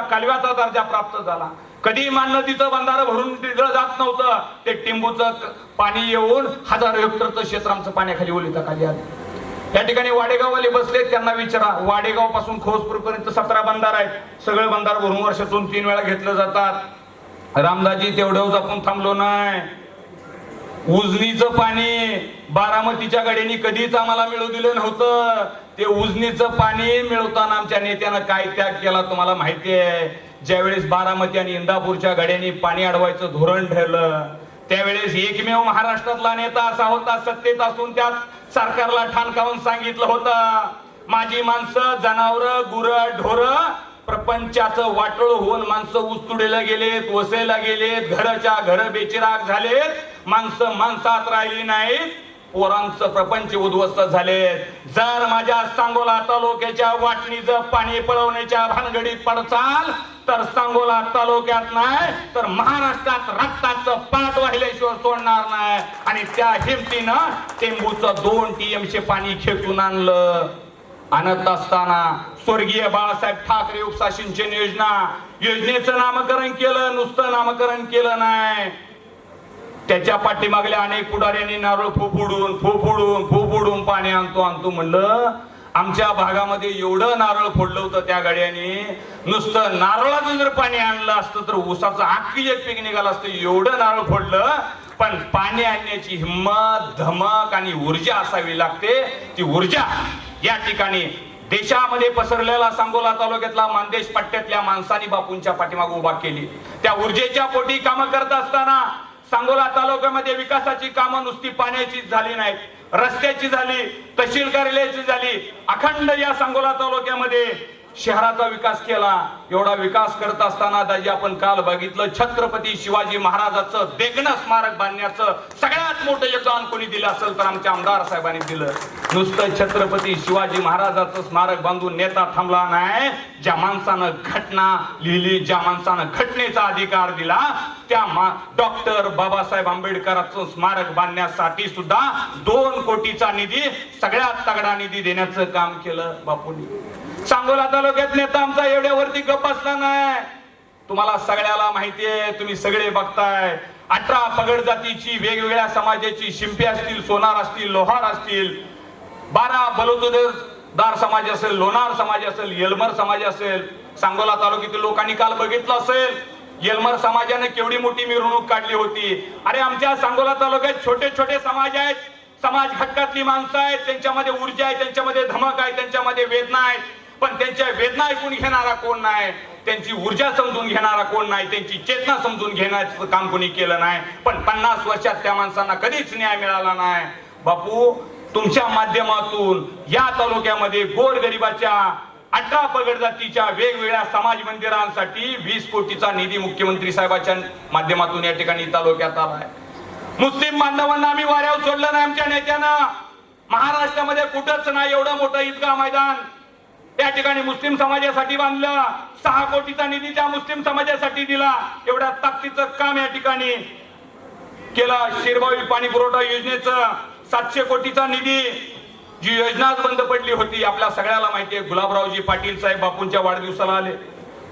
कालव्याचा दर्जा प्राप्त झाला. कधी मान नदीचं बंधारं भरून दिलं जात नव्हतं. ते टिंबूचं पाणी येऊन हजारो हेक्टरचं क्षेत्र आमचं पाण्याखाली ओलिता खाली आलं. या ठिकाणी वाडेगाववाले बसले त्यांना विचारा वाडेगावपासून खोसपूर पर्यंत सतरा बंधार आहेत. सगळे बंधार भरून वर्षातून तीन वेळा घेतलं जातात. रामदाजी तेवढं आपण थांबलो नाही. उजनीचं पाणी बारामतीच्या गाड्यांनी कधीच आम्हाला मिळू दिलं नव्हतं. ते उजनीचं पाणी मिळवताना आमच्या नेत्यानं काय त्याग केला तुम्हाला माहिती आहे? ज्यावेळेस बारामती आणि इंदापूरच्या गाड्यांनी पाणी अडवायचं धोरण ठरलं त्यावेळेस एकमेव महाराष्ट्रातला नेता असा होता सत्तेत असून त्यात सरकारला ठाणकावून सांगितलं होतं? माझी माणसं जनावर गुर ढोरं प्रपंचाचं वाटळ होऊन माणसं उचतुडीला गेलेत वसेला गेलेत घराच्या घर बेचिराग झालेत माणसं माणसात राहिली नाहीत पोरांचं प्रपंच उद्ध्वस्त झाले जर माझ्या सांगोला तालुक्याच्या वाटणीचं पाणी पळवण्याच्या भानगडीत पडचाल तर सांगोला तालुक्यात नाही तर महाराष्ट्रात रक्ताचं पाठ वाहिल्याशिवाय सोडणार नाही. आणि त्या हिमतीनं टेंबूचं दोन टीएमचे पाणी खेचून आणलं. आणत असताना स्वर्गीय बाळासाहेब ठाकरे उपसा सिंचन योजना योजनेचं नामकरण केलं नुसतं नामकरण केलं नाही. त्याच्या पाठीमागल्या अनेक पुढाऱ्यांनी नारळ फुफुडून फुफुडून फुफुडून पाणी आणतो आणतो म्हणलं. आमच्या भागामध्ये एवढं नारळ फोडलं होतं त्या गाड्याने. नुसतं नारळाचं जर पाणी आणलं असतं तर ऊसाचं आखी एक पीक निघालं असतं एवढं नारळ फोडलं. पण पाणी आणण्याची हिंमत धमक आणि ऊर्जा असावी लागते. ती ऊर्जा या ठिकाणी देशामध्ये पसरलेला सांगोला तालुक्यातला मानदेश पट्ट्यातल्या माणसानी बापूंच्या पाठीमागे उभा केली. त्या ऊर्जेच्या पोटी कामं करत असताना सांगोला तालुक्यामध्ये विकासाची कामं नुसती पाण्याची झाली नाहीत रस्त्याची झाली तहसील कार्यालयाची झाली. अखंड या सांगोला तालुक्यामध्ये शहराचा विकास केला एवढा विकास करत असताना दाजी आपण काल बघितलं छत्रपती शिवाजी महाराजाचं देखणं स्मारक बांधण्याचं सगळ्यात मोठं योगदान कोणी दिलं असेल तर आमच्या आमदार साहेबांनी दिलं. नुसतं छत्रपती शिवाजी महाराजाचं स्मारक बांधून नेता थांबला नाही. ज्या माणसानं घटना लिहिली ज्या माणसानं घटनेचा अधिकार दिला त्या डॉक्टर बाबासाहेब आंबेडकरांचं स्मारक बांधण्यासाठी सुद्धा दोन कोटीचा निधी सगळ्यात तगडा निधी देण्याचं काम केलं बापूंनी. सांगोला तालुक्यात नेता आमचा एवढ्यावरती गप असला नाही. तुम्हाला सगळ्याला माहिती आहे तुम्ही सगळे बघताय. अठरा पगड जातीची वेगवेगळ्या समाजाची शिंपे असतील सोनार असतील लोहार असतील. बारा बलुतेदार समाज असेल लोणार समाज असेल येलमर समाज असेल. सांगोला तालुक्यातील लोकांनी काल बघितलं असेल येलमर समाजाने केवढी मोठी मिरवणूक काढली होती. अरे आमच्या सांगोला तालुक्यात छोटे छोटे समाज आहेत. समाज घटकातली माणसं आहेत त्यांच्यामध्ये ऊर्जा आहे त्यांच्यामध्ये धमक आहे त्यांच्यामध्ये वेदना आहेत पण त्यांच्या वेदना ऐकून घेणारा कोण नाही त्यांची ऊर्जा समजून घेणारा कोण नाही त्यांची चेतना समजून घेण्याचं काम कोणी केलं नाही. पण पन्नास वर्षात त्या माणसांना कधीच न्याय मिळाला नाही. बापू तुमच्या माध्यमातून या तालुक्यामध्ये गोरगरिबाच्या अठरा पगड जातीच्या वेगवेगळ्या समाज मंदिरांसाठी वीस कोटीचा निधी मुख्यमंत्री साहेबांच्या माध्यमातून या ठिकाणी तालुक्यात आलाय मुस्लिम बांधवांना आम्ही वाऱ्यावर सोडलं नाही आमच्या नेत्यानं. महाराष्ट्रामध्ये कुठंच नाही एवढं मोठं ईदगाह मैदान. त्या ठिकाणी मुस्लिम समाजासाठी बांधलं. सहा कोटीचा निधी त्या मुस्लिम समाजासाठी दिला. एवढ्या ताकदीचं काम या ठिकाणी केला. शिरभावी पाणी पुरवठा योजनेचं सातशे कोटीचा निधी जी योजनाच बंद पडली होती. आपल्या सगळ्याला माहिती आहे गुलाबरावजी पाटील साहेब बापूंच्या वाढदिवसाला आले.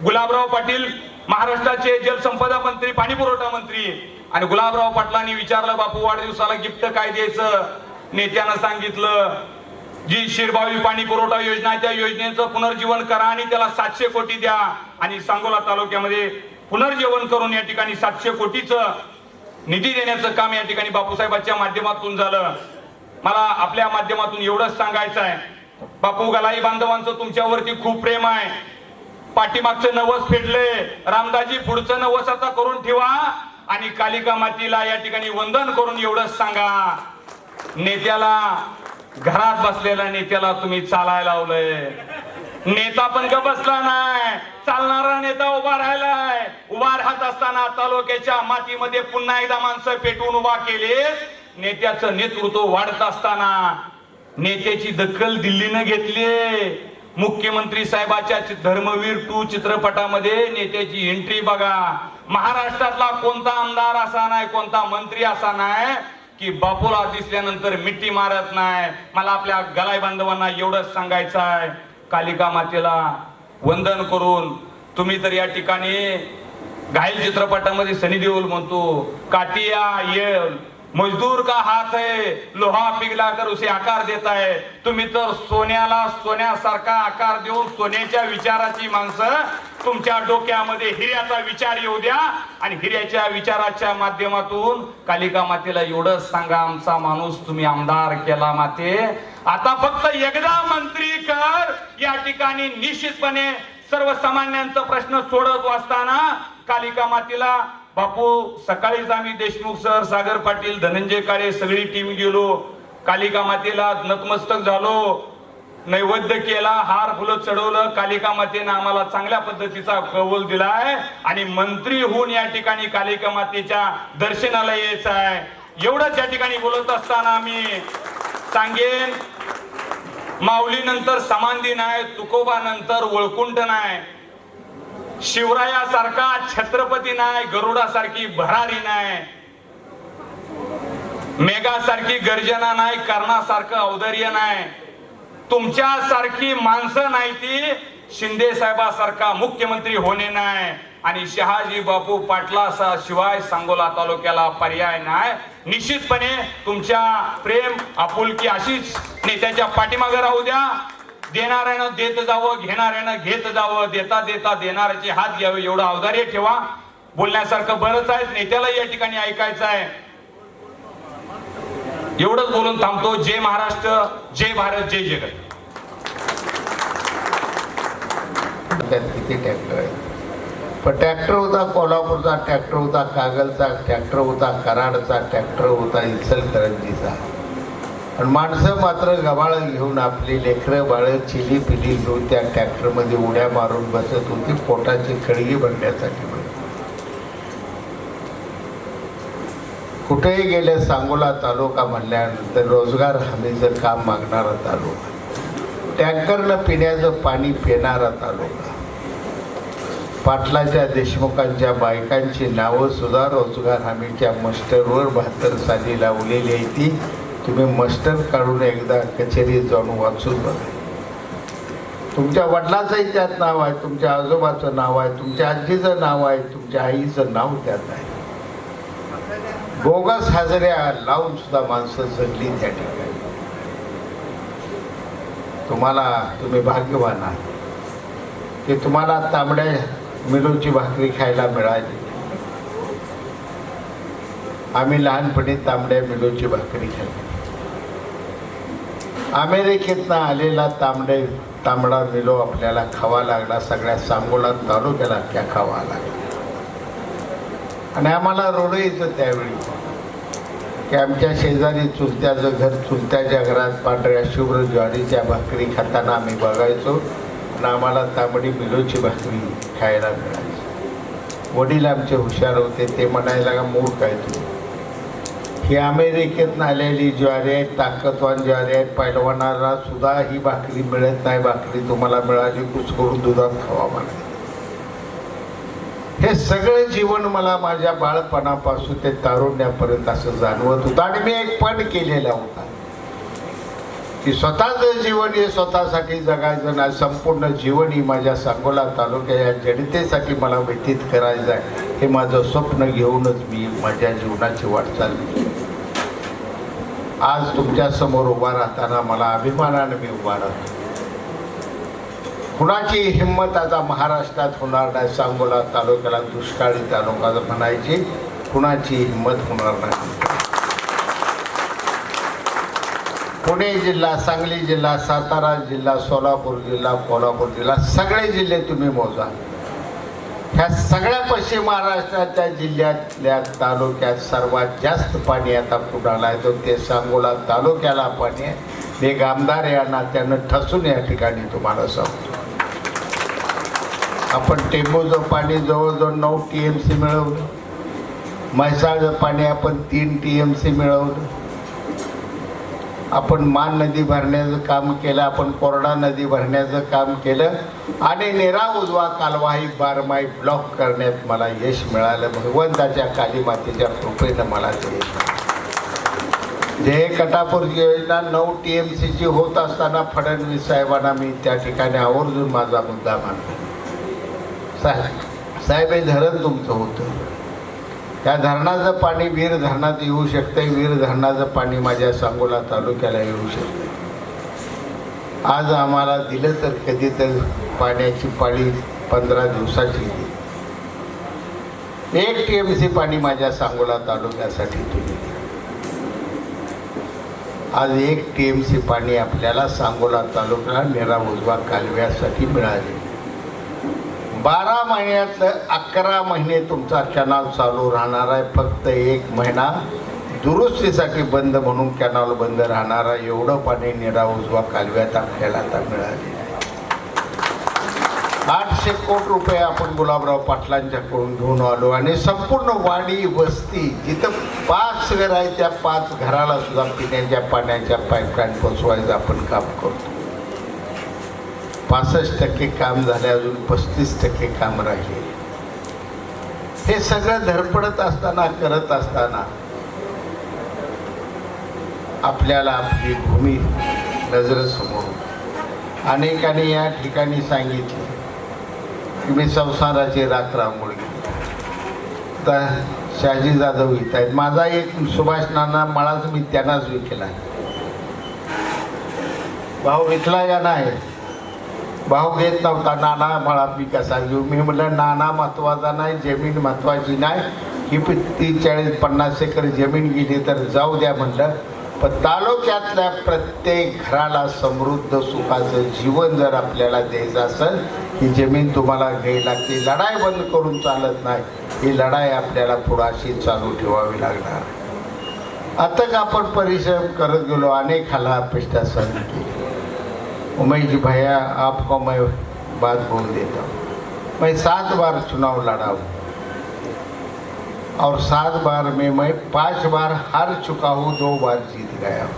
गुलाबराव पाटील महाराष्ट्राचे जलसंपदा मंत्री पाणी पुरवठा मंत्री. आणि गुलाबराव पाटलांनी विचारलं बापू वाढदिवसाला गिफ्ट काय द्यायचं? नेत्यानं सांगितलं जी शिरबावी पाणी पुरवठा योजना आहे त्या योजनेचं पुनर्जीवन करा आणि त्याला सातशे कोटी द्या. आणि सांगोला तालुक्यामध्ये पुनर्जीवन करून या ठिकाणी सातशे कोटीचं निधी देण्याचं काम या ठिकाणी बापूसाहेबांच्या माध्यमातून झालं. मला आपल्या माध्यमातून एवढंच सांगायचं आहे. बापू गलाई बांधवांचं तुमच्यावरती खूप प्रेम आहे. पाठीमागचं नवस फेडले. रामदाजी पुढचं नवस आता करून ठेवा. आणि कालिका मातीला या ठिकाणी वंदन करून एवढंच सांगा. नेत्याला घरात बसलेल्या नेत्याला तुम्ही चालायला लावलंय. नेता पण का बसला नाही? चालणारा नेता उभा राहिलाय. उभा राहत असताना तालुक्याच्या मातीमध्ये पुन्हा एकदा माणसं पेटवून उभा केले. नेत्याचं नेतृत्व वाढत असताना नेत्याची दखल दिल्लीनं घेतली. मुख्यमंत्री साहेबाच्या धर्मवीर टू चित्रपटामध्ये नेत्याची एंट्री बघा. महाराष्ट्रातला कोणता आमदार असा नाही कोणता मंत्री असा नाही. की बापूला दिसल्यानंतर मिट्टी मारत नाही. मला आपल्या गलाई बांधवांना एवढंच सांगायचं आहे. कालिका मातेला वंदन करून तुम्ही तर या ठिकाणी घाईल चित्रपटामध्ये सनी देओल म्हणतो काटिया ये मजदूर का हात आहे लोहा पिघला कर उसे आकार देत आहे तुम्ही तर सोन्याला सोन्यासारखा आकार देऊन सोन्याच्या विचाराची माणसं तुमच्या डोक्यामध्ये हिऱ्याचा विचार येऊ द्या आणि हिऱ्याच्या विचाराच्या माध्यमातून कालिका मातेला एवढंच सांगा आमचा माणूस तुम्ही आमदार केला माते. आता फक्त एकदा मंत्री कर या ठिकाणी निश्चितपणे सर्वसामान्यांचा प्रश्न सोडत असताना कालिका मातेला बापू सकाळीच आम्ही देशमुख सर सागर पाटील धनंजय काळे सगळी टीम गेलो. कालिका मातेला नतमस्तक झालो. नैवेद्य केला हार फुलं चढवलं. कालिका मातेनं आम्हाला चांगल्या पद्धतीचा कौल दिलाय. आणि मंत्री होऊन या ठिकाणी कालिका मातेच्या दर्शनाला यायचं आहे एवढंच या ठिकाणी बोलत असताना मी सांगेन माऊली नंतर समाधी नाही तुकोबा नंतर वळकुंठ नाही. शिवरायासारखा छत्रपती नाही गरुडासारखी भरारी नाही. मेघासारखी गर्जना नाही कर्णासारखं औदर्य नाही. तुमच्यासारखी माणसं नाही ती शिंदे साहेबासारखा मुख्यमंत्री होणे नाही. आणि शहाजी बापू पाटला शिवाय सांगोला तालुक्याला पर्याय नाही. निश्चितपणे तुमच्या प्रेम आपुलकी अशीच नेत्याच्या पाठीमागे राहू द्या. देणाऱ्यानं देत जावं घेणाऱ्यानं घेत जावं देता देता देणाऱ्याचे हात घ्यावे एवढं अवधार्य ठेवा. बोलण्यासारखं बरंच आहे नेत्याला या ठिकाणी ऐकायचं आहे. एवढंच बोलून थांबतो. जय महाराष्ट्र जय भारत जय जगत. किती ट्रॅक्टर आहेत? पण ट्रॅक्टर होता कोल्हापूरचा ट्रॅक्टर होता कागलचा ट्रॅक्टर होता कराडचा ट्रॅक्टर होता इचलकरंजीचा. आणि माणसं मात्र गबाळं घेऊन आपली लेकरं बाळं चिली पिली घेऊन त्या ट्रॅक्टरमध्ये उड्या मारून बसत होती पोटाची खळगी भरण्यासाठी कुठेही गेले सांगोला तालुका म्हणल्यानंतर रोजगार हमीचं काम मागणारा तालुका. टँकरनं पिण्याचं पाणी पिणारा तालुका. पाटलाच्या देशमुखांच्या बायकांची नावं सुद्धा रोजगार हमीच्या मस्टरवर बहात्तर साली लावलेली आहे ती. तुम्ही मस्टर काढून एकदा कचेरीत जाऊन वाचून बघा. तुमच्या वडिलाचंही त्यात नाव आहे तुमच्या आजोबाचं नाव आहे तुमच्या आजीचं नाव आहे तुमच्या आईचं नाव त्यात आहे. बोगस हाजऱ्या लावून सुद्धा माणसं जगली त्या ठिकाणी. तुम्हाला तुम्ही भाग्यवान आहात. की तुम्हाला तांबड्या मिलोची भाकरी खायला मिळाली. आम्ही लहानपणी तांबड्या मिलोची भाकरी खाल्ली. अमेरिकेतनं आलेला तांबडे तांबडा निलो आपल्याला खावा लागला. सगळ्या सांगोला तालुक्याला त्या खावा लागला. आणि आम्हाला रोड येतं त्यावेळी. की आमच्या शेजारी चुलत्याचं घर चुलत्याच्या घरात पांढऱ्या शुभ्र ज्वारीच्या भाकरी खाताना आम्ही बघायचो. आणि आम्हाला तांबडी मिलोची भाकरी खायला मिळायची. वडील आमचे हुशार होते. ते म्हणायला का मूळ काय तू? ही अमेरिकेतनं आलेली ज्वारी आहेत ताकदवान ज्वारी आहेत पैलवानाला सुद्धा ही भाकरी मिळत नाही. भाकरी तुम्हाला मिळाली कुचकरून दुधात खावा म्हणा. हे सगळं जीवन मला माझ्या बाळपणापासून ते तारुण्यापर्यंत असं जाणवत होतं. आणि मी एक पण केलेला होता. की स्वतःचं जीवन हे स्वतःसाठी जगायचं नाही. संपूर्ण जीवन ही माझ्या सांगोला तालुक्या या जनतेसाठी मला व्यतीत करायचं आहे. हे माझं स्वप्न घेऊनच मी माझ्या जीवनाची वाटचाल केली. आज तुमच्यासमोर उभा राहताना मला अभिमानाने मी उभा राहतो. कुणाची हिंमत आता महाराष्ट्रात होणार नाही सांगोला तालुक्याला दुष्काळी तालुका म्हणायची कुणाची हिंमत होणार नाही. पुणे जिल्हा सांगली जिल्हा सातारा जिल्हा सोलापूर जिल्हा कोल्हापूर जिल्हा सगळे जिल्हे तुम्ही मोजा. ह्या सगळ्या पश्चिम महाराष्ट्राच्या जिल्ह्यातल्या तालुक्यात सर्वात जास्त पाणी आता कुणाला आहे. ते सांगोला तालुक्याला पाणी आहे. मी गामदार या नात्यानं ठसून या ठिकाणी तुम्हाला सांगतो. आपण टेंबूचं पाणी जवळजवळ नऊ टी एम सी मिळवलं. म्हैसाळचं पाणी आपण तीन टी एम सी मिळवलं. आपण मान नदी भरण्याचं काम केलं आपण कोरडा नदी भरण्याचं काम केलं. आणि नेरा उजवा कालवाही बारमाही ब्लॉक करण्यात मला यश मिळालं. भगवंताच्या काली मातेच्या कृपेनं मला ते यश जे कटापूर योजना नऊ टी एम सीची होत असताना फडणवीस साहेबांना मी त्या ठिकाणी आवर्जून माझा मुद्दा मांडला साहेब साहेब हे धरण तुमचं होतं. त्या धरणाचं पाणी वीर धरणात येऊ शकते वीर धरणाचं पाणी माझ्या सांगोला तालुक्याला येऊ शकते आज आम्हाला दिलं तर कधी तर पाण्याची पाळी पंधरा दिवसाची एक टी एम सी पाणी माझ्या सांगोला तालुक्यासाठी तुम्ही आज एक टी एम सी पाणी आपल्याला सांगोला तालुका नेरा उजवा कालव्यासाठी मिळाले. बारा महिन्यातलं अकरा महिने तुमचा कॅनॉल चालू राहणार आहे. फक्त एक महिना दुरुस्तीसाठी बंद म्हणून कॅनॉल बंद राहणार आहे. एवढं पाणी निरा उजवा कालव्यात आपल्याला आता मिळाले आठशे कोटी रुपये आपण गुलाबराव पाटलांच्याकडून घेऊन आलो आणि संपूर्ण वाडी वस्ती जिथं पाच घर आहे त्या पाच घराला सुद्धा पिण्याच्या पाण्याच्या पाईपलाईन पोचवायचं आपण काम करतो. पासष्ट टक्के काम झाले अजून पस्तीस टक्के काम राहिले. हे सगळं धडपडत असताना करत असताना आपल्याला आपली भूमी नजरेसमोर अनेकांनी या ठिकाणी सांगितले की मी संसाराची राख रांगोळी तर शहाजी जाधव येत आहेत. माझा एक सुभाष नाना मळाच मी त्यांनाच विकला. भाऊ विकला या नाही. भाव घेत नव्हता नाना मला मी कसा घेऊ? मी म्हटलं नाना महत्त्वाचा नाही जमीन महत्वाची नाही. ही पण तीस चाळीस पन्नास एकर जमीन गेली तर जाऊ द्या म्हटलं पण तालुक्यातल्या प्रत्येक घराला समृद्ध सुखाचं जीवन जर आपल्याला द्यायचं असेल ही जमीन तुम्हाला घ्यायला लागते लढाई बंद करून चालत नाही. ही लढाई आपल्याला पुढाशी चालू ठेवावी लागणार. आता का आपण परिश्रम करत गेलो अनेक हाला अपेक्षा सहन केली उमेश जी भैया आपको मैं बात बोल देता हूँ। मैं सात बार चुनाव लड़ा हूँ। और सात बार में मैं पांच बार हार चुका हूँ दो बार जीत गया हूँ।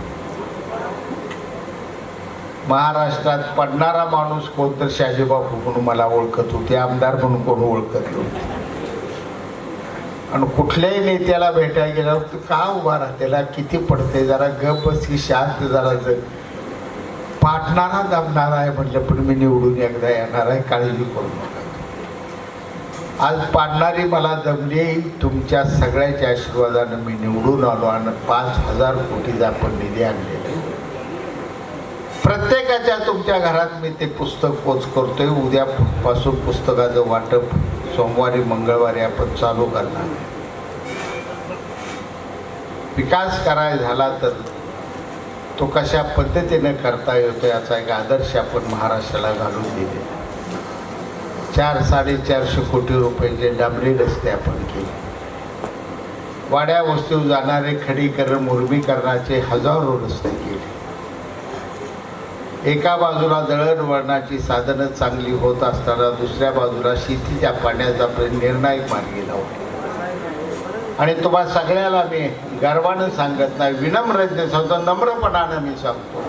महाराष्ट्रात पडणारा माणूस कोण तर म्हणून मला ओळखत होते आमदार म्हणून कोण ओळखत नव्हते. आणि कुठल्याही नेत्याला भेटायला गेल्यावर तू का उभा राहतेला किती पडते जरा गप बस की शांत जरा जर पाठणारा जमणार आहे म्हटलं पण मी निवडून एकदा येणार आहे काळजी करू नका. आज पाडणारी मला जमली तुमच्या सगळ्याच्या आशीर्वादानं मी निवडून आलो आणि पाच हजार कोटीचा आपण निधी आणलेला प्रत्येकाच्या तुमच्या घरात मी ते पुस्तक पोच करतोय. उद्यापासून पुस्तकाचं वाटप सोमवारी मंगळवारी आपण चालू करणार विकास करायला झाला तर तो कशा पद्धतीने करता येतो याचा एक आदर्श आपण महाराष्ट्राला घालून दिले. चार साडेचारशे कोटी रुपयाचे डांबरी रस्ते आपण केले. वाड्या वस्तू जाणारे खडीकरण मुरमीकरणाचे हजारो रस्ते केले. एका बाजूला दळणवळणाची साधनं चांगली होत असताना दुसऱ्या बाजूला शेतीच्या पाण्याचा आपण निर्णायक मार्गी लावला. आणि तुम्हा सगळ्याला मी गर्वानं सांगत नाही विनम्रतेने सांगतो नम्रपणानं मी सांगतो.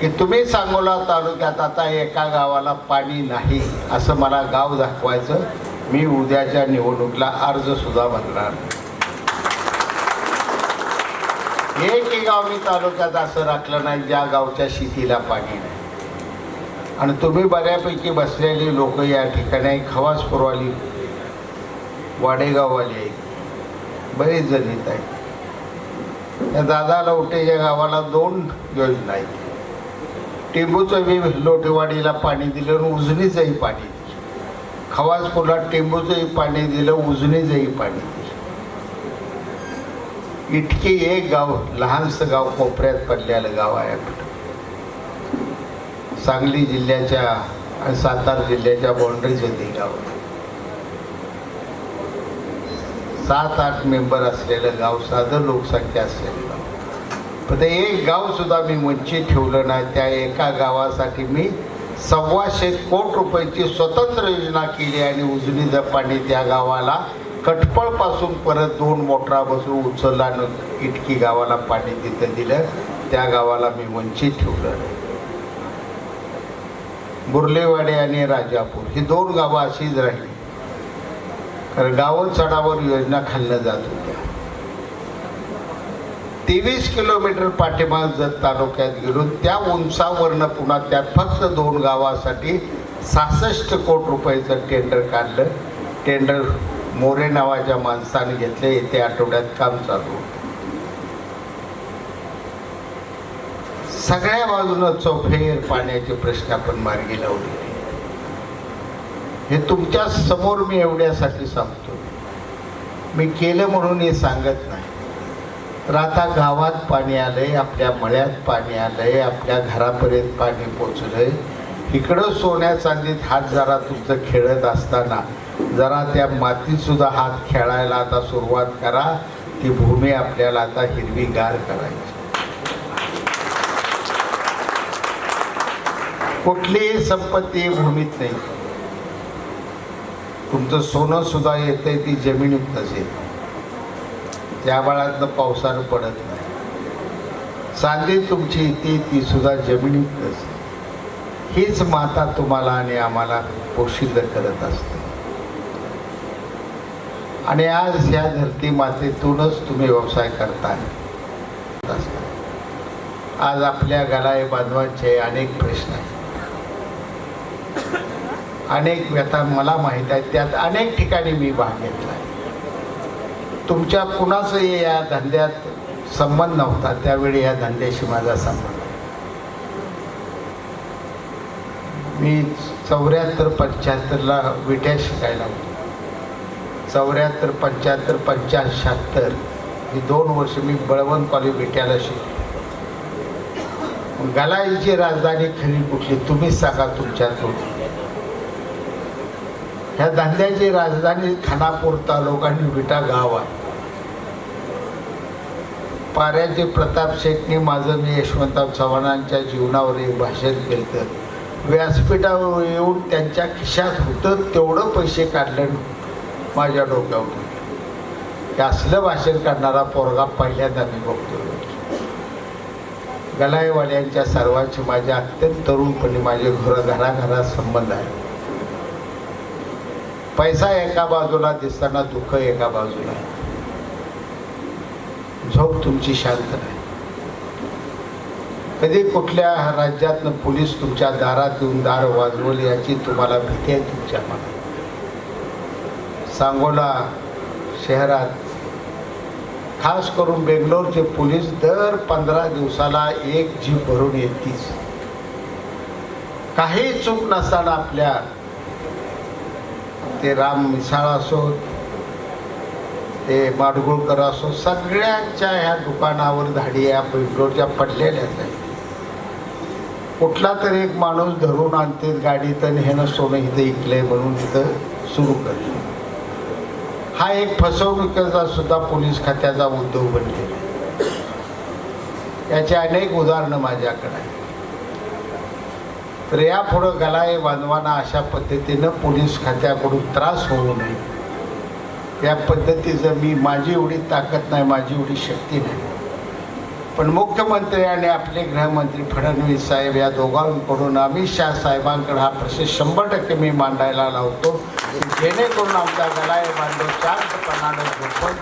की तुम्ही सांगोला तालुक्यात आता एका गावाला पाणी नाही असं मला गाव दाखवायचं. मी उद्याच्या निवडणुकीला अर्ज सुद्धा भरणार एकही गाव मी तालुक्यात असं राखलं नाही ज्या गावच्या शेतीला पाणी नाही. आणि तुम्ही बऱ्यापैकी बसलेली लोक या ठिकाणी खवास पुरवाली वाडेगाववाले आहेत. बरेच जण येत आहेत. या दादा लवटेच्या गावाला दोन योजना आहेत. टेंबूचं बी लोटेवाडीला पाणी दिलं आणि उजनीचंही पाणी दिलं. खवासपूरला टेंबूचंही पाणी दिलं उजनीचंही पाणी दिलं. इतके एक गाव लहानसं गाव कोपऱ्यात पडलेलं गाव आहे आपलं. सांगली जिल्ह्याच्या आणि सातारा जिल्ह्याच्या बाउंड्रीचं ते गाव आहे. सात आठ मेंबर असलेलं गाव साधं लोकसंख्या असलेलं गाव पण ते एक गावसुद्धा मी वंचित ठेवलं नाही. त्या एका गावासाठी मी सव्वाशे कोट रुपयाची स्वतंत्र योजना केली आणि उजनीचं पाणी त्या गावाला कटपळपासून परत दोन मोटरा बसून उचलला आणि इटकी गावाला पाणी तिथं दिलं. त्या गावाला मी वंचित ठेवलं बुर्लेवाडी आणि राजापूर ही दोन गावं अशीच राहिली. कारण गावं चढावर योजना खाल्ल्या जात होत्या. तेवीस किलोमीटर पाठीमाग जत तालुक्यात गेलो त्या उंचावरनं पुन्हा त्यात फक्त दोन गावासाठी सहासष्ट कोट रुपयाचं टेंडर काढलं. टेंडर मोरे नावाच्या माणसाने घेतले येत्या आठवड्यात काम चालू सगळ्या बाजूनं चौफेर पाण्याचे प्रश्न आपण मार्गी लावले. हे तुमच्यासमोर मी एवढ्यासाठी सांगतो. मी केलं म्हणून हे सांगत नाही. तर आता गावात पाणी आलंय आपल्या मळ्यात पाणी आलंय आपल्या घरापर्यंत पाणी पोचलंय. इकडं सोन्या चांदीत हात जरा तुमचं खेळत असताना जरा त्या मातीतसुद्धा हात खेळायला आता सुरुवात करा. ती भूमी आपल्याला आता हिरवीगार करायची. कुठलीही संपत्ती भूमीत नाही. तुमचं सोनं सुद्धा येतंय ती जमिनीतच येते त्या बाळातनं पावसानं पडत नाही. चांदी तुमची येते ती सुद्धा जमिनीतच हीच माता तुम्हाला आणि आम्हाला पोषित करत असते. आणि आज या धरती मातेतूनच तुम्ही व्यवसाय करताय. आज आपल्या गलाय बांधवांचे अनेक प्रश्न आहेत. अनेक व्यथा मला माहीत आहेत त्यात अनेक ठिकाणी मी भाग घेतला तुमच्या कुणाचंही या धंद्यात संबंध नव्हता त्यावेळी या धंद्याशी माझा संबंध मी चौऱ्याहत्तर पंच्याहत्तरला विट्या शिकायला होतो. चौऱ्याहत्तर पंच्याहत्तर पंच्याहत्तर ही दोन वर्ष मी बळवंत कॉलेज विट्याला शिकलो. गलाईची राजधानी खरी कुठली तुम्हीच सांगा तुमच्या तोंडी ह्या धंद्याची राजधानी खानापूर तालुका आणि विटा गाव आहे पाऱ्याचे प्रताप शेटने माझं मी यशवंतराव चव्हाणांच्या जीवनावर एक भाषण केलं तर व्यासपीठावर येऊन त्यांच्या खिशात होतं तेवढं पैसे काढलं माझ्या डोक्यावर. हे असलं भाषण करणारा पोरगा पहिल्यांदा मी बघतो. गलाईवाल्यांच्या सर्वांची माझ्या अत्यंत तरुणपणी माझे घर घराघरात संबंध आहे पैसा एका बाजूला दिसताना दुःख एका बाजूला. झोप तुमची शांत नाही. कधी कुठल्या राज्यातनं पोलीस तुमच्या दारात येऊन दार वाजवली याची तुम्हाला भीती आहे तुमच्या मनात? सांगोला शहरात खास करून बेंगलोरचे पोलीस दर पंधरा दिवसाला एक जीप भरून येतीच. काही चूक नसताना आपल्या ते राम मिसाळ असो ते माडगुळकर असो सगळ्यांच्या ह्या दुकानावर धाडी या पेट्रोलच्या पडलेल्याच आहेत. कुठला तरी एक माणूस धरून आणते गाडीत आणि ह्यानं सोनं इथं इकलंय म्हणून इथं सुरू करते. हा एक फसवणुकीचा सुद्धा पोलीस खात्याचा उद्योग बनलेला आहे. अनेक उदाहरणं माझ्याकडे आहेत. तर यापुढं गलाय बांधवांना अशा पद्धतीनं पोलीस खात्याकडून त्रास होऊ नये. या पद्धतीचं मी माझी एवढी ताकद नाही माझी एवढी शक्ती नाही. पण मुख्यमंत्री आणि आपले गृहमंत्री फडणवीस साहेब या दोघांकडून अमित शाह साहेबांकडे हा प्रश्न शंभर टक्के मी मांडायला लावतो जेणेकरून आमचा गलाय बांधव शांतपणानं झोपून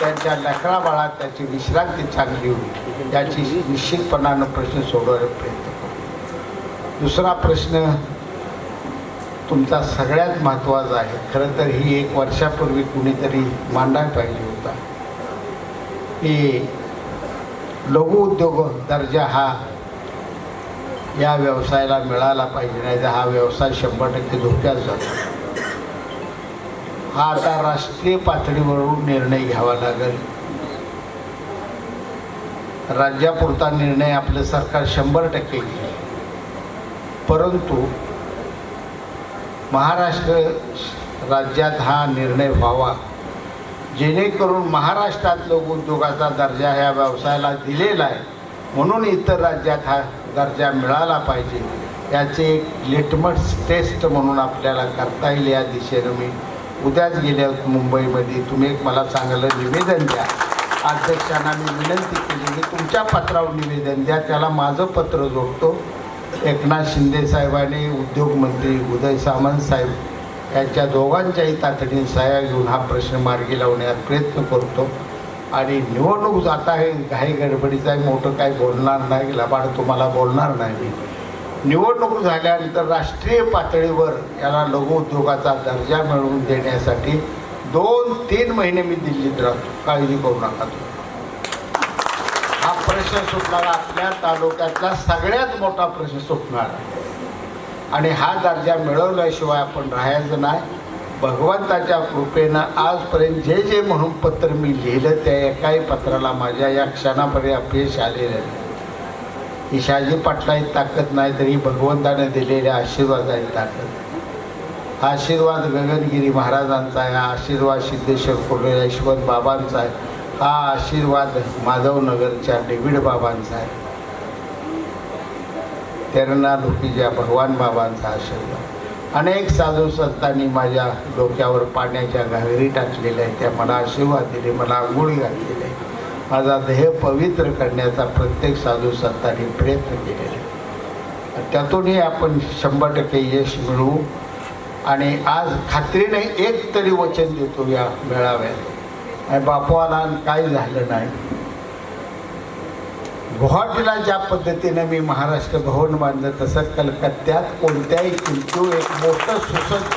त्यांच्या लेकराबाळात त्याची विश्रांती चांगली होईल याची निश्चितपणानं प्रश्न सोडवायला प्रयत्न दुसरा प्रश्न तुमचा सगळ्यात महत्त्वाचा आहे. खरं तर ही एक वर्षापूर्वी कुणीतरी मांडायला पाहिजे होता. की लघु उद्योग दर्जा हा या व्यवसायाला मिळाला पाहिजे नाही तर हा व्यवसाय शंभर टक्के धोक्यात जातो. हा आता राष्ट्रीय पातळीवरून निर्णय घ्यावा लागेल. राज्यापुरता निर्णय आपलं सरकार शंभर टक्के घेईल. परंतु महाराष्ट्र राज्यात हा निर्णय व्हावा. जेणेकरून महाराष्ट्रात लोक उद्योगाचा दर्जा ह्या व्यवसायाला दिलेला आहे. म्हणून इतर राज्यात हा दर्जा मिळाला पाहिजे. याचे एक लिटमस टेस्ट म्हणून आपल्याला करता येईल या दिशेनं मी उद्याच गेले मुंबईमध्ये तुम्ही एक मला चांगलं निवेदन द्या. अध्यक्षांना मी विनंती केली की तुमच्या पत्रावर निवेदन द्या. त्याला माझं पत्र जोडतो. एकनाथ शिंदे साहेबांनी उद्योगमंत्री उदय सामंत साहेब यांच्या दोघांच्याही तातडीने सह्या घेऊन हा प्रश्न मार्गी लावण्यात प्रयत्न करतो. आणि निवडणूक जाता आहे घाई गडबडीचा आहे मोठं काही बोलणार नाही लबाड तुम्हाला बोलणार नाही मी. निवडणूक झाल्यानंतर राष्ट्रीय पातळीवर याला लघु उद्योगाचा दर्जा मिळवून देण्यासाठी दोन तीन महिने मी दिल्लीत राहतो. काळजी करू नका तुम्ही. प्रश्न सुटणारा आपल्या तालुक्यातला सगळ्यात मोठा प्रश्न सुटणार. आणि हा दर्जा मिळवल्याशिवाय आपण राहायचं नाही. भगवंताच्या कृपेनं आजपर्यंत जे जे म्हणून पत्र मी लिहिलं त्या एकाही पत्राला माझ्या या क्षणापर्यंत अपयश आलेलं नाही. ही शहाजी पाटलाही ताकद नाही तरी भगवंताने दिलेल्या आशीर्वादाची ताकद. हा आशीर्वाद गगनगिरी महाराजांचा आहे हा आशीर्वाद सिद्धेश्वर कोल्हे यशवंत बाबांचा आहे. हा आशीर्वाद माधवनगरच्या डेव्हिड बाबांचा आहे. तेरणा लोकीच्या भगवान बाबांचा आशीर्वाद. अनेक साधू संतांनी माझ्या डोक्यावर पाण्याच्या घागरी टाकलेल्या आहेत. त्या मला आशीर्वाद दिले मला आंघोळ घातलेली आहे. माझा देह पवित्र करण्याचा प्रत्येक साधू संतांनी प्रयत्न केलेला आहे. त्यातूनही आपण शंभर टक्के यश मिळवू. आणि आज खात्रीने एक तरी वचन देतो या मेळाव्यात. आणि बापवाला काही झालं नाही. गुवाहाटीला ज्या पद्धतीने मी महाराष्ट्र भवन बांधलं तसं कलकत्त्यात कोणत्याही किंतू एक मोठं सुसज्ज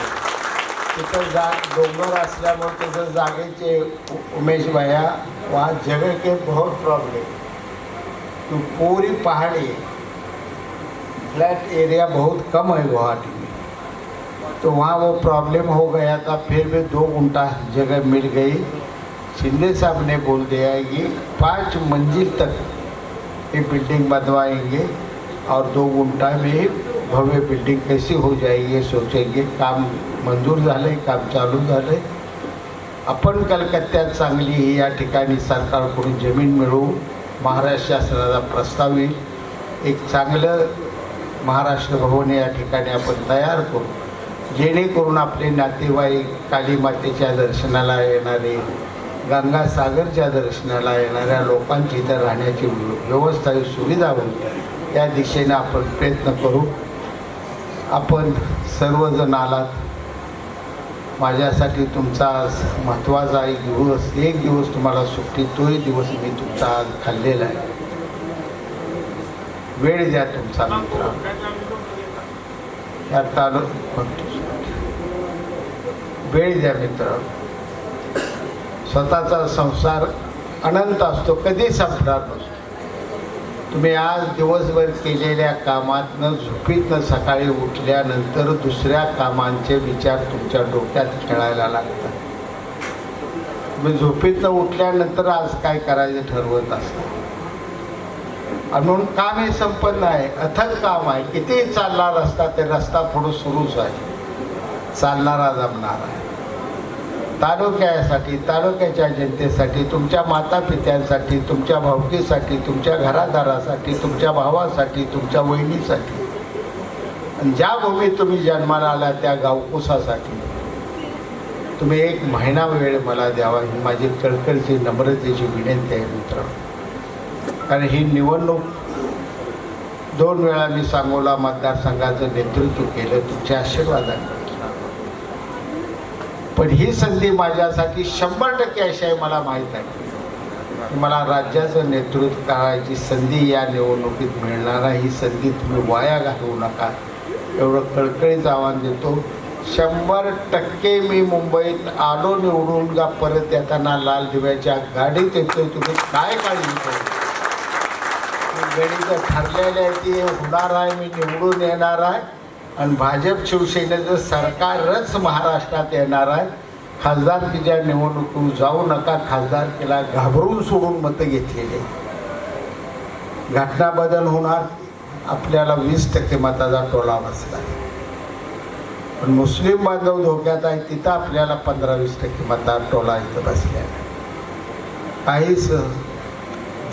तिथं जा डोंगर असल्यामुळे त्याचं जागेचे उमेश भाया वा जग के बहुत प्रॉब्लेम तो पूरी पहाड़ी फ्लैट एरिया बहुत कम है गुवाहाटी में तो वहाँ वो प्रॉब्लम हो गया था फिर भी दो घंटा जगह मिल गई. शिंदे साहब ने बोल दिया है कि पाँच मंजिल तक ये बिल्डिंग बनवाएंगे और दो घंटा में भव्य बिल्डिंग कैसी हो जाएगी सोचेंगे। काम मंजूर झालं काम चालू झालं। आपण कलकत्त्यात चांगली या ठिकाणी सरकारकडून जमीन मिळवू महाराष्ट्र शासनाचा प्रस्ताव येईल. एक चांगलं महाराष्ट्र भवन या ठिकाणी आपण तयार करू. जेणेकरून आपले नातेवाईक काली मातेच्या दर्शनाला येणारे गंगासागरच्या दर्शनाला येणाऱ्या लोकांची इथं राहण्याची व्यवस्था ही सुविधा होईल या दिशेने आपण प्रयत्न करू. आपण सर्वजण आलात. माझ्यासाठी तुमचा आज महत्त्वाचा एक दिवस एक दिवस तुम्हाला सुट्टी तोही दिवस मी तुमचा आज खाल्लेला आहे. वेळ द्या तुमचा मित्र. या तालु वेळ द्या मित्र. स्वतःचा संसार अनंत असतो कधी संपणार नसतो. तुम्ही आज दिवसभर केलेल्या कामातनं झोपीतनं सकाळी उठल्यानंतर दुसऱ्या कामांचे विचार तुमच्या डोक्यात खेळायला लागतात. तुम्ही झोपीतनं उठल्यानंतर आज काय करायचं ठरवत असता? आणि म्हणून काम हे संपन्न आहे अथक काम आहे किती चालला रस्ता ते रस्ता पुढं सुरूच आहे. चालणारा जमणार आहे. तालुक्यासाठी तालुक्याच्या जनतेसाठी तुमच्या माता पित्यांसाठी तुमच्या भावकीसाठी तुमच्या घरादारासाठी तुमच्या भावासाठी तुमच्या वहिनीसाठी. आणि ज्या भूमीत तुम्ही जन्माला आला त्या गावकुसासाठी तुम्ही एक महिना वेळ मला द्यावा ही माझी कळकळची नम्रतेची विनंती आहे मित्र. कारण ही निवडणूक दोन वेळा मी सांगोला मतदारसंघाचं नेतृत्व केलं तुमच्या आशीर्वादाने. पण ही संधी माझ्यासाठी शंभर टक्के अशी आहे मला माहीत आहे. मला राज्याचं नेतृत्व करायची संधी या निवडणुकीत मिळणार आहे. ही संधी तुम्ही वाया घालवू नका. एवढं कळकळीचं आव्हान देतो. शंभर टक्के मी मुंबईत आलो निवडून का परत येताना लाल दिव्याच्या गाडीत येतो तुम्ही काय काळजी गणित ठरलेले आहे की होणार आहे मी निवडून येणार आहे. आणि भाजप शिवसेनेचं सरकारच महाराष्ट्रात येणार आहे. खासदारकीच्या निवडणुकीत जाऊ नका खासदारकीला घाबरून सोडून मतं घेतलेले घटना बदल होणार आपल्याला वीस टक्के मताचा टोला बसला पण मुस्लिम बांधव धोक्यात आहे तिथं आपल्याला पंधरा वीस टक्के मता टोला इथं बसल्या काहीच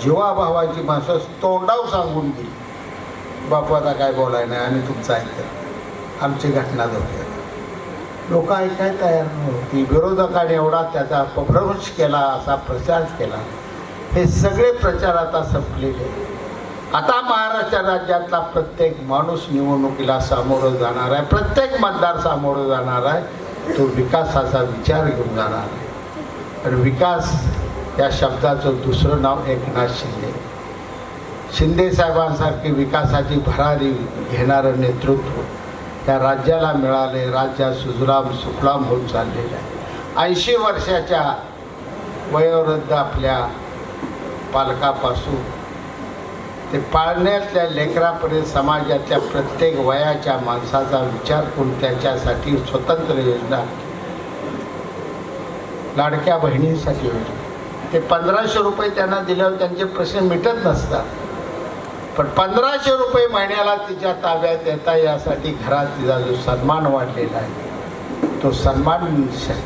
जीवाभावाची माणसं तोंडाव सांगून गेली बापाचा काय बोलाय नाही आणि तुमचं ऐकत आमची घटना धोक्यात लोक ऐकाय तयार नव्हती. विरोधकाने एवढा त्याचा अपभ्रंश केला असा प्रचार केला. हे सगळे प्रचार आता संपलेले. आता महाराष्ट्र राज्यातला प्रत्येक माणूस निवडणुकीला सामोरं जाणार आहे. प्रत्येक मतदार सामोरं जाणार आहे. तो विकासाचा विचार घेऊन जाणार आहे. आणि विकास या शब्दाचं दुसरं नाव एकनाथ शिंदे. शिंदे साहेबांसारखे विकासाची भरारी घेणारं नेतृत्व त्या राज्याला मिळाले राज्यात सुजलाम सुफलाम होत चाललेलं आहे ऐंशी वर्षाच्या वयोवृद्ध आपल्या पालकापासून ते पाळण्यातल्या लेकरापर्यंत समाजातल्या प्रत्येक वयाच्या माणसाचा विचार करून त्याच्यासाठी स्वतंत्र योजना लाडक्या बहिणींसाठी योजना. ते पंधराशे रुपये त्यांना दिल्यावर त्यांचे प्रश्न मिटत नसतात. पण पंधराशे रुपये महिन्याला तिच्या ताब्यात येता यासाठी घरात तिचा जो सन्मान वाढलेला आहे तो सन्मान श-